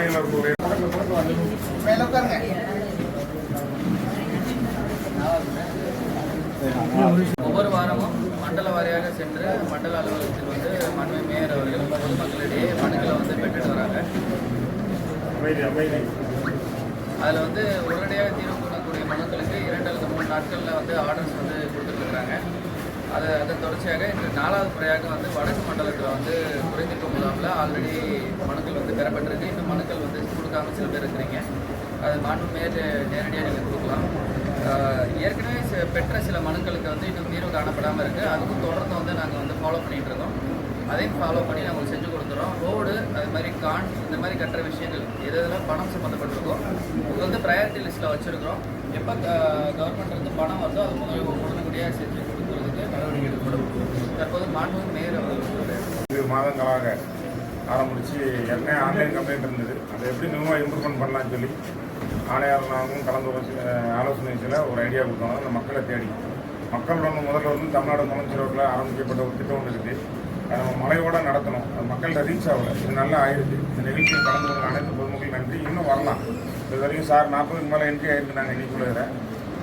ஆணையாளர்களுடைய உட்காருங்க ஒவ்வொரு வாரமும் மண்டல வாரியாக சென்று மண்டல அலுவலகத்தில் வந்து மண்மை மேயர் அவர்கள் பொதுமக்களிடையே மனுக்களை வந்து பெற்றுட்டு வராங்க. அதில் வந்து உடனடியாக தீர்வு கொள்ளக்கூடிய மனுக்களுக்கு இரண்டு அல்லது மூணு நாட்களில் வந்து ஆர்டர்ஸ் அதை அதன் தொடர்ச்சியாக இன்று நாலாவது முறையாக வந்து வடக்கு மண்டலத்தில் வந்து குறைந்தீர்ப்பு முகாமில் ஆல்ரெடி மனுக்கள் வந்து பெறப்பட்டிருக்கு. இன்னும் மனுக்கள் வந்து கொடுக்காம சில பேர் இருக்கிறீங்க. அது மாண்பு மேல் நேரடியாக நீங்கள் கொடுக்கலாம். ஏற்கனவே பெற்ற சில மனுக்களுக்கு வந்து இன்னும் தீர்வு காணப்படாமல் இருக்குது அதுக்கும் தொடர்ந்து வந்து நாங்கள் வந்து ஃபாலோ பண்ணிகிட்டு இருக்கோம். அதையும் ஃபாலோ பண்ணி நாங்கள் செஞ்சு கொடுத்துறோம். ரோடு அது மாதிரி கான் இந்த மாதிரி கட்டுற விஷயங்கள் எது எதெல்லாம் பணம் சம்மந்தப்பட்டிருக்கோ இது வந்து ப்ரையாரிட்டி லிஸ்ட்டில் வச்சுருக்கிறோம். எப்போ கவர்மெண்ட் இருந்து பணம் வருதோ அது முதல் உடனடியாக செஞ்சு நடவடிக்கை எடுக்கப்படும் தற்போது மேயர் மாதங்களாக ஆரம்பிச்சு என்ன ஆன்லைன் கம்ப்ளைண்ட் இருந்தது. அதை எப்படி நிர்வாகம் இம்ப்ரூவ்மெண்ட் பண்ணலாம்னு சொல்லி ஆணையாளர்களும் கலந்து ஆலோசனை- ஆலோசனைச்சில் ஒரு ஐடியா கொடுத்தோம். அந்த மக்களை தேடி. மக்களோட முதல்ல வந்து தமிழ்நாடு முதலமைச்சர் ரோட்டில் ஆரம்பிக்கப்பட்ட ஒரு திட்டம் ஒன்று இருக்குது அதை நம்ம மலையோட நடத்தணும். அது மக்கள்கிட்ட ரீச் ஆகலை. இது நல்லா ஆயிருக்கு. இந்த நிகழ்ச்சியில் கலந்து கொண்ட அனைத்து பொதுமக்கள் நன்றி. இன்னும் வரலாம். இது வரைக்கும் சார் நாற்பதுக்கு மேலே என்ட்ரி ஆயிருக்கு நாங்கள் இன்னைக்குள்ள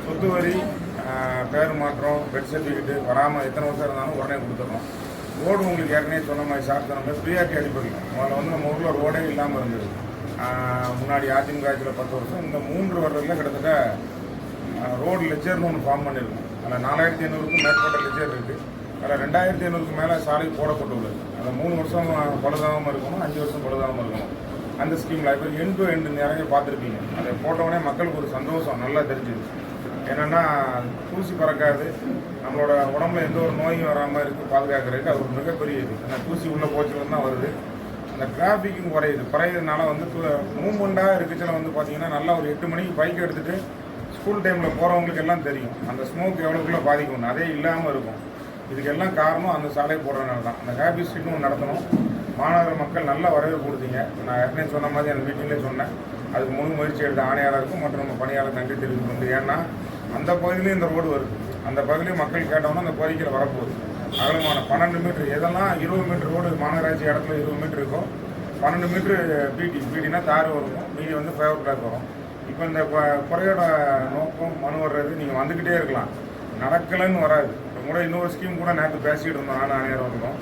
சொத்து வரி பேர் மாற்றம் பெட் சர்டிஃபிகேட்டு வராமல் எத்தனை வருஷம் இருந்தாலும் உடனே கொடுத்துட்றோம் ரோடு உங்களுக்கு ஏற்கனவே சொன்ன மாதிரி சார் சொன்ன மாதிரி ப்ரியாரிட்டி அடிப்படையில். முதல்ல வந்து நம்ம ஊரில் ரோடே இல்லாமல் இருந்தது. முன்னாடி அதிமுக ஆட்சியில் பத்து வருஷம் இந்த மூன்று வருடத்தில் கிட்டத்தட்ட ரோடு லெச்சர்னு ஒன்று ஃபார்ம் பண்ணியிருக்கோம் அதில் நாலாயிரத்தி ஐநூறுக்கும் மேற்பட்ட லெச்சர் இருக்குது அதில் ரெண்டாயிரத்தி ஐநூறுக்கு மேலே சாலை போடப்பட்டுள்ளது. அந்த மூணு வருஷம் பழுதாகாமல் இருக்கணும் அஞ்சு வருஷம் பழுதாகாமல் இருக்கணும். அந்த ஸ்கீமில் இப்போ எண்டு எண்டு நிறைய பார்த்துருப்பீங்க. அதை போட்டவுடனே மக்களுக்கு ஒரு சந்தோஷம் நல்லா தெரிஞ்சுது என்னென்னா தூசி பறக்காது. நம்மளோட உடம்புல எந்த ஒரு நோயும் வராமல் இருக்கு பாதுகாக்கிறதுக்கு அது ஒரு மிகப்பெரிய இது. ஏன்னா தூசி உள்ளே போச்சுன்னு தான் வருது. அந்த டிராஃபிக்கும் குறையுது. குறையிறதுனால வந்து மூவ்மெண்ட்டாக இருக்குச்சுல வந்து பார்த்தீங்கன்னா நல்லா ஒரு எட்டு மணிக்கு பைக் எடுத்துகிட்டு ஸ்கூல் டைமில் போகிறவங்களுக்கு எல்லாம் தெரியும். அந்த ஸ்மோக் எவ்வளோக்குள்ளே பாதிக்கும் அதே இல்லாமல் இருக்கும். இதுக்கெல்லாம் காரணம் அந்த சாலை போடுறதுனால தான். அந்த ஹாப்பி ஸ்ட்ரீட்னு ஒன்று நடத்தணும். மாநகர மக்கள் நல்ல வரவேற்பு கொடுத்தீங்க. நான் ஏற்கனவே சொன்ன மாதிரி அந்த மீட்டிங்லேயே சொன்னேன். அதுக்கு முழு முயற்சி எடுத்த ஆணையாளருக்கும் மற்றும் நம்ம பணியாளர் நன்றி தெரிவித்து கொண்டு ஏன்னா அந்த பகுதியிலையும் இந்த ரோடு வருது. அந்த பகுதியிலையும் மக்கள் கேட்டோம்னா அந்த கோரிக்கையில் வரப்போகுது. அகலமான பன்னெண்டு மீட்ரு எதெல்லாம் இருபது மீட்ரு ரோடு மாநகராட்சி இடத்துல இருபது மீட்ரு இருக்கும் பன்னெண்டு மீட்ரு பீடி பீடினா தார் வரும். மீதி வந்து ஃபேவர் பிளாக் வரும். இப்போ இந்த குறையோட நோக்கம் மனு வர்றது நீங்கள் வந்துக்கிட்டே இருக்கலாம். நடக்கலைன்னு வராது. இப்போ கூட இன்னொரு ஸ்கீம் கூட நேற்று பேசிக்கிட்டு இருந்தோம். நானும் நேரம் இருந்தோம்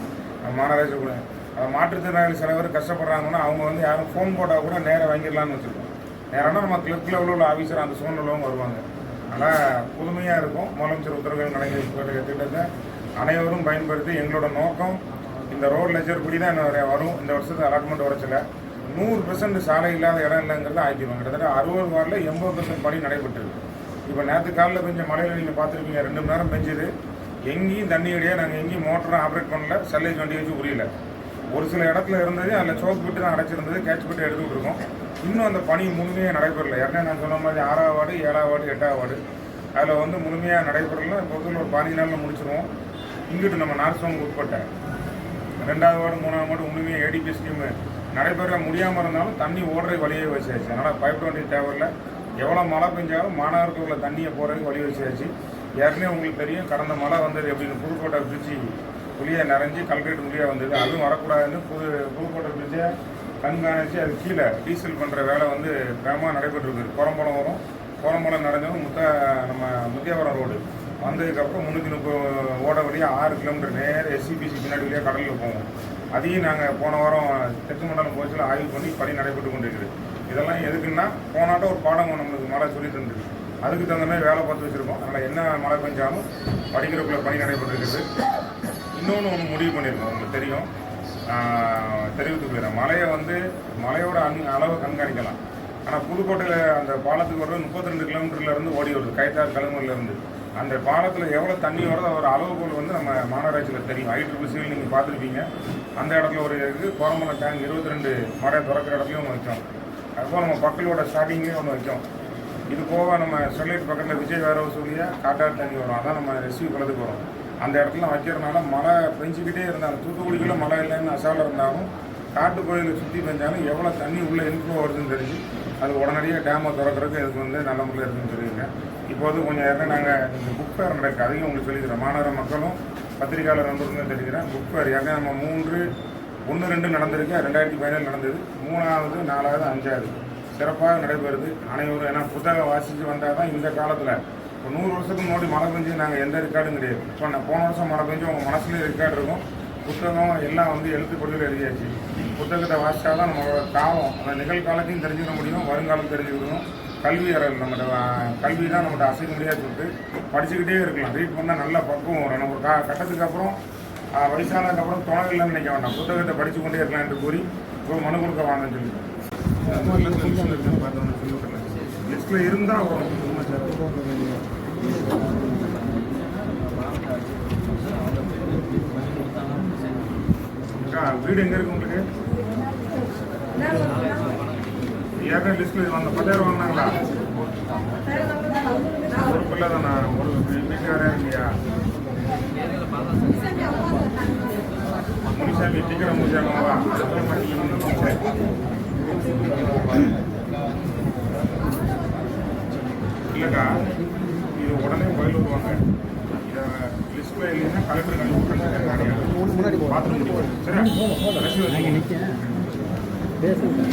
மாநகராட்சி கூட. அதை மாற்றுத்திறனாளி சில பேர் கஷ்டப்படுறாங்கன்னா அவங்க வந்து யாரும் ஃபோன் போட்டால் கூட நேராக வாங்கிடலாம்னு வச்சுருக்கோம் நேரம்னா நம்ம கிளப் லெவலில் உள்ள ஆஃபீஸர் அந்த சூழ்நிலவும் வருவாங்க. நல்லா புதுமையாக இருக்கும். முதலமைச்சர் உத்தரவுகள் நடந்த திட்டத்தை அனைவரும் பயன்படுத்தி எங்களோட நோக்கம் இந்த ரோட் லெஜர் படி தான் இன்னும் வரும். இந்த வருஷத்து அலாட்மெண்ட் வரச்சில நூறு பெர்சன்ட் சாலை இல்லாத இடம் இல்லைங்கிறத ஆக்கிடுவோம் கிட்டத்தட்ட அறுபது வாரில் எண்பது பெர்சன்ட் பணி நடைபெற்றிருக்கு இப்போ நேற்று காலையில் பெஞ்ச மழையில் நீங்கள் பார்த்துருக்கீங்க ரெண்டு மணி நேரம் பெஞ்சுது. எங்கேயும் தண்ணி கிடையாது. நாங்கள் எங்கேயும் மோட்டரும் ஆப்ரேட் பண்ணல. சல்லேஜ் வண்டி வச்சு புரியல ஒரு சில இடத்துல இருந்தது அதில் சோக் விட்டு தான் அடைச்சிருந்தது கேட்ச் பிட்டு எடுத்துக்கிட்டு இருக்கோம். இன்னும் அந்த பணி முழுமையாக நடைபெறல. ஏற்கனவே நான் சொன்ன மாதிரி ஆறாவது வார்டு ஏழாவது வார்டு எட்டாவது வார்டு. அதில் வந்து முழுமையாக நடைபெறல. பொதுவில் ஒரு பாதி நாளில் முடிச்சிருவோம். இங்கிட்டு நம்ம நார்சோனுக்கு உட்பட்ட ரெண்டாவது வார்டு மூணாவது வார்டு முழுமையாக ஏடிபி ஸ்கீம் நடைபெற முடியாமல் இருந்தாலும் தண்ணி ஓடுற வழியே வச்சாச்சு. அதனால் பயப்பட வேண்டிய தேவையில்லை. எவ்வளோ மழை பெஞ்சாலும் மாநகருக்கு உள்ள தண்ணியை போகிறதுக்கு வழி வச்சாச்சு. ஏற்கனவே உங்களுக்கு தெரியும் கடந்த மழை வந்தது எப்படின்னு புதுக்கோட்டை பிரிட்ஜி புளியை நிறைஞ்சு கல்கரேட் முடியாக வந்தது அதுவும் வரக்கூடாதுன்னு புது புதுக்கோட்டை பிரிட்ஜை கண்காணித்து அது கீழே டீசல் பண்ணுற வேலை வந்து வேகமாக நடைபெற்றிருக்கு. குரம்பலம் வரும். குரம்பலம் நிறைஞ்சதும் முத்த நம்ம முத்தியாவரம் ரோடு வந்ததுக்கப்புறம் முந்நூற்றி முப்பது ஓட வழியாக ஆறு கிலோமீட்டர் நேரம் எஸ்சிபிசி பின்னாடி வழியாக கடலில் போவோம். அதையும் நாங்கள் போன வாரம் தெற்கு மண்டலம் கோச்சில் ஆய்வு பண்ணி பணி நடைபெற்று கொண்டிருக்குது. இதெல்லாம் எதுக்குன்னா போனாட்ட ஒரு பாடம் நம்மளுக்கு மழை சொல்லி தந்தது அதுக்கு தகுந்த மாதிரி வேலை பார்த்து வச்சுருக்கோம். அதனால் என்ன மழை பெஞ்சாலும் படிக்கிறதுக்குள்ள பணி நடைபெற்றிருக்குது. இன்னொன்று ஒன்று முடிவு பண்ணியிருக்கோம் உங்களுக்கு தெரியும். ஆஹ் தெரிவித்துக் கொள்கிறேன் மலையை வந்து மலையோட அன் அளவை கண்காணிக்கலாம். ஆனால் புதுக்கோட்டையில் அந்த பாலத்துக்கு வர்றது முப்பத்தி ரெண்டு கிலோமீட்டர்லேருந்து ஓடி வருது கைத்தார் கழுமூர்லேருந்து அந்த பாலத்தில் எவ்வளோ தண்ணி வருதோ ஒரு அளவுகோல் வந்து நம்ம மாநகராட்சியில் தெரியும். ஐட்ரிபிள்சியில் நீங்கள் பார்த்துருப்பீங்க. அந்த இடத்துல ஒரு இருக்குது கோரமலை டேங்க் இருபத்தி ரெண்டு மடை திறக்கிற இடத்துலையும் ஒன்று வைக்கும் அதுபோல் நம்ம பக்கலோட ஸ்டார்டிங்லேயும் ஒன்று வைக்கும் இது போக நம்ம ஸ்டெர்லைட் பக்கத்தில் விஜய் வேற வசூலியாக காட்டாறு தண்ணி வரும். அதான் நம்ம ரெசிவ் பண்ணதுக்கு வரும். அந்த இடத்துல வைக்கிறதுனால மழை பெஞ்சிக்கிட்டே இருந்தாலும் தூத்துக்குடிக்குள்ள மழை இல்லைன்னு அசாலில் இருந்தாலும் காட்டு கோயிலை சுற்றி பெஞ்சாலும் எவ்வளோ தண்ணி உள்ளே இன்ஃப்ளோ வருதுன்னு தெரிஞ்சு அது உடனடியாக டேமை திறக்கிறதுக்கு இதுக்கு வந்து நல்ல முறையில் இருக்குன்னு சொல்லியிருக்கேன் இப்போது கொஞ்சம் ஏற்கனவே நாங்கள் இந்த புக் ஃபேர் நடக்க அதையும் உங்களுக்கு சொல்லிக்கிறேன். மாநகர மக்களும் பத்திரிகையாளர் நண்பர்களும் தெரிவிக்கிறேன். புக் ஃபேர் ஏன்னா நம்ம மூன்று ஒன்று ரெண்டு நடந்திருக்கு. ரெண்டாயிரத்தி பதினேழு நடந்தது. மூணாவது நாலாவது அஞ்சாவது. சிறப்பாக நடைபெறுது. அனைவரும் ஏன்னா புத்தகம் வாசித்து வந்தால் தான் இந்த காலத்தில் இப்போ நூறு வருஷத்துக்கு முன்னாடி மழை பெஞ்சு நாங்கள் எந்த ரெக்கார்டும் கிடையாது. இப்போ நான் போன வருஷம் மழை பெஞ்சு உங்கள் மனசுலேயும் ரெக்கார்டு இருக்கும். புத்தகம் எல்லாம் வந்து எழுத்து பொருளில் எழுதியாச்சு. புத்தகத்தை வாசித்தா தான் நம்மளோட காலம் அந்த நிகழ்காலத்தையும் தெரிஞ்சுக்க முடியும் வருங்காலம் தெரிஞ்சுக்கணும் கல்வி அறல் நம்மகிட்ட கல்வி தான் நம்மகிட்ட அசைக்க முடியாது சொல்லிட்டு படிச்சுக்கிட்டே இருக்கலாம். ரீட் பண்ணால் நல்ல பக்குவம் வரும். நம்ம ஒரு கா கட்டத்துக்கு அப்புறம் வயசானதுக்கப்புறம் துணை இல்லைன்னு நினைக்க வேண்டாம். புத்தகத்தை படித்து கொண்டே இருக்கலாம் என்று கூறி ஒரு மனு கொடுக்க வாங்கன்னு சொல்லி லிஸ்ட்டில் இருந்தால் வீடு எங்கே இருக்கு உங்களுக்கு? ஏற்கனவே லிஸ்ட்டில் வந்த பத்தாயிரம் வாங்கினாங்களா? ஒரு பிள்ளை தானா ஒரு வீட்டுக்காரே இல்லையா? முனிசாமி டிக்கெட் முடிச்சாங்கவா இல்லைக்கா இது உடனே கோயில் வருவாங்க. இதை லிஸ்ட்டில் இல்லைன்னா கலெக்டர் கழிவு முன்னாடி பாத்ரூம் முடியும் சரியா? பேசுங்க